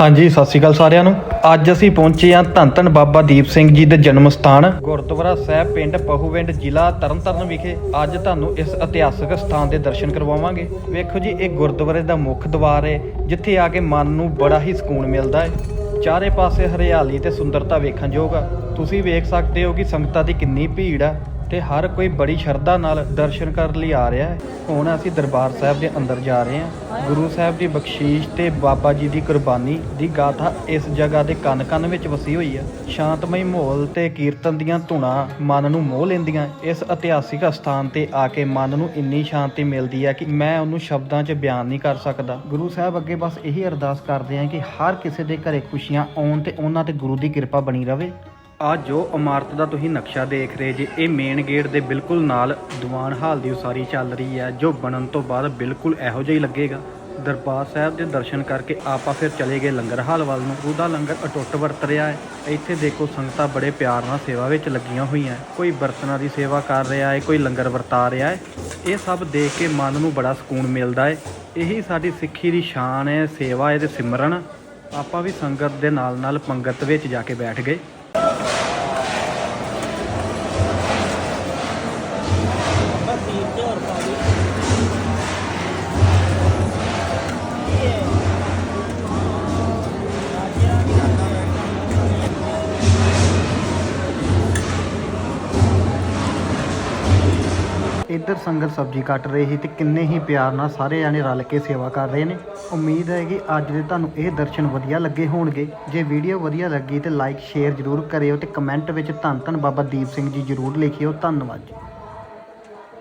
ਹਾਂਜੀ, ਸਤਿ ਸ਼੍ਰੀ ਅਕਾਲ ਸਾਰਿਆਂ ਨੂੰ। ਅੱਜ ਅਸੀਂ ਪਹੁੰਚੇ ਹਾਂ ਧੰਨ ਧੰਨ ਬਾਬਾ ਦੀਪ ਸਿੰਘ ਜੀ ਦੇ ਜਨਮ ਸਥਾਨ, ਗੁਰਦੁਆਰਾ ਸਾਹਿਬ ਪਿੰਡ ਪਹੂਵਿੰਡ, ਜ਼ਿਲ੍ਹਾ ਤਰਨਤਾਰਨ ਵਿਖੇ। ਅੱਜ ਤੁਹਾਨੂੰ ਇਸ ਇਤਿਹਾਸਕ ਸਥਾਨ ਦੇ ਦਰਸ਼ਨ ਕਰਵਾਵਾਂਗੇ। ਵੇਖੋ ਜੀ, ਇਹ ਗੁਰਦੁਆਰੇ ਦਾ ਮੁੱਖ ਦਵਾਰ ਹੈ, ਜਿੱਥੇ ਆ ਕੇ ਮਨ ਨੂੰ ਬੜਾ ਹੀ ਸਕੂਨ ਮਿਲਦਾ ਹੈ। ਚਾਰੇ ਪਾਸੇ ਹਰਿਆਲੀ ਤੇ ਸੁੰਦਰਤਾ ਵੇਖਣ ਯੋਗ ਆ। ਤੁਸੀਂ ਵੇਖ ਸਕਦੇ ਹੋ ਕਿ ਸੰਗਤਾਂ ਦੀ ਕਿੰਨੀ ਭੀੜ ਆ। ਤੇ ਹਰ ਕੋਈ ਬੜੀ ਸ਼ਰਧਾ ਨਾਲ ਦਰਸ਼ਨ ਕਰਨ ਲਈ ਆ ਰਿਹਾ ਹੈ। ਹੁਣ ਅਸੀਂ ਦਰਬਾਰ ਸਾਹਿਬ ਦੇ ਅੰਦਰ ਜਾ ਰਹੇ ਹਾਂ। ਗੁਰੂ ਸਾਹਿਬ ਦੀ ਬਖਸ਼ੀਸ਼ ਤੇ ਬਾਬਾ ਜੀ ਦੀ ਕੁਰਬਾਨੀ ਦੀ ਗਾਥਾ ਇਸ ਜਗ੍ਹਾ ਦੇ ਕੰਨ ਕੰਨ ਵਿੱਚ ਵਸੀ ਹੋਈ ਹੈ। ਸ਼ਾਂਤਮਈ ਮਾਹੌਲ ਤੇ ਕੀਰਤਨ ਦੀਆਂ ਧੁਨਾਂ ਮਨ ਨੂੰ ਮੋਹ ਲੈਂਦੀਆਂ। ਇਸ ਇਤਿਹਾਸਿਕ ਸਥਾਨ ਤੇ ਆ ਕੇ ਮਨ ਨੂੰ ਇੰਨੀ ਸ਼ਾਂਤੀ ਮਿਲਦੀ ਹੈ ਕਿ ਮੈਂ ਉਹਨੂੰ ਸ਼ਬਦਾਂ 'ਚ ਬਿਆਨ ਨਹੀਂ ਕਰ ਸਕਦਾ। ਗੁਰੂ ਸਾਹਿਬ ਅੱਗੇ ਬਸ ਇਹੀ ਅਰਦਾਸ ਕਰਦੇ ਹਾਂ ਕਿ ਹਰ ਕਿਸੇ ਦੇ ਘਰੇ ਖੁਸ਼ੀਆਂ ਆਉਣ ਤੇ ਉਹਨਾਂ ਤੇ ਗੁਰੂ ਦੀ ਕਿਰਪਾ ਬਣੀ ਰਵੇ ਆ ਜੋ ਇਮਾਰਤ ਦਾ ਤੁਸੀਂ ਨਕਸ਼ਾ ਦੇਖ ਰਹੇ ਜੇ, ਇਹ ਮੇਨ ਗੇਟ ਦੇ ਬਿਲਕੁਲ ਨਾਲ ਦੀਵਾਨ ਹਾਲ ਦੀ ਉਸਾਰੀ ਚੱਲ ਰਹੀ ਹੈ, ਜੋ ਬਣਨ ਤੋਂ ਬਾਅਦ ਬਿਲਕੁਲ ਇਹੋ ਜਿਹਾ ਹੀ ਲੱਗੇਗਾ। ਦਰਬਾਰ ਸਾਹਿਬ ਦੇ ਦਰਸ਼ਨ ਕਰਕੇ ਆਪਾਂ ਫਿਰ ਚਲੇ ਗਏ ਲੰਗਰ ਹਾਲ ਵੱਲ ਨੂੰ। ਉਹਦਾ ਲੰਗਰ ਅਟੁੱਟ ਵਰਤ ਰਿਹਾ ਹੈ। ਇੱਥੇ ਦੇਖੋ ਸੰਗਤਾਂ ਬੜੇ ਪਿਆਰ ਨਾਲ ਸੇਵਾ ਵਿੱਚ ਲੱਗੀਆਂ ਹੋਈਆਂ ਕੋਈ ਬਰਤਨਾਂ ਦੀ ਸੇਵਾ ਕਰ ਰਿਹਾ ਹੈ, ਕੋਈ ਲੰਗਰ ਵਰਤਾ ਰਿਹਾ ਹੈ। ਇਹ ਸਭ ਦੇਖ ਕੇ ਮਨ ਨੂੰ ਬੜਾ ਸਕੂਨ ਮਿਲਦਾ ਹੈ। ਇਹੀ ਸਾਡੀ ਸਿੱਖੀ ਦੀ ਸ਼ਾਨ ਹੈ, ਸੇਵਾ ਹੈ ਤੇ ਸਿਮਰਨ। ਆਪਾਂ ਵੀ ਸੰਗਤ ਦੇ ਨਾਲ ਨਾਲ ਪੰਗਤ ਵਿੱਚ ਜਾ ਕੇ ਬੈਠ ਗਏ। ਇੱਧਰ ਸੰਗਤ ਸਬਜ਼ੀ ਕੱਟ ਰਹੀ ਸੀ ਤੇ ਕਿੰਨੇ ਹੀ ਪਿਆਰ ਨਾਲ ਸਾਰੇ ਜਾਣੇ ਰਲ ਕੇ ਸੇਵਾ ਕਰ ਰਹੇ ਨੇ। ਉਮੀਦ ਹੈ ਕਿ ਅੱਜ ਦੇ ਤੁਹਾਨੂੰ ਇਹ ਦਰਸ਼ਨ ਵਧੀਆ ਲੱਗੇ ਹੋਣਗੇ। ਜੇ ਵੀਡੀਓ ਵਧੀਆ ਲੱਗੀ ਤੇ ਲਾਈਕ ਸ਼ੇਅਰ ਜ਼ਰੂਰ ਕਰਿਓ ਤੇ ਕਮੈਂਟ ਵਿੱਚ ਧੰਨ ਧੰਨ ਬਾਬਾ ਦੀਪ ਸਿੰਘ ਜੀ ਜ਼ਰੂਰ ਲਿਖਿਓ। ਧੰਨਵਾਦ ਜੀ।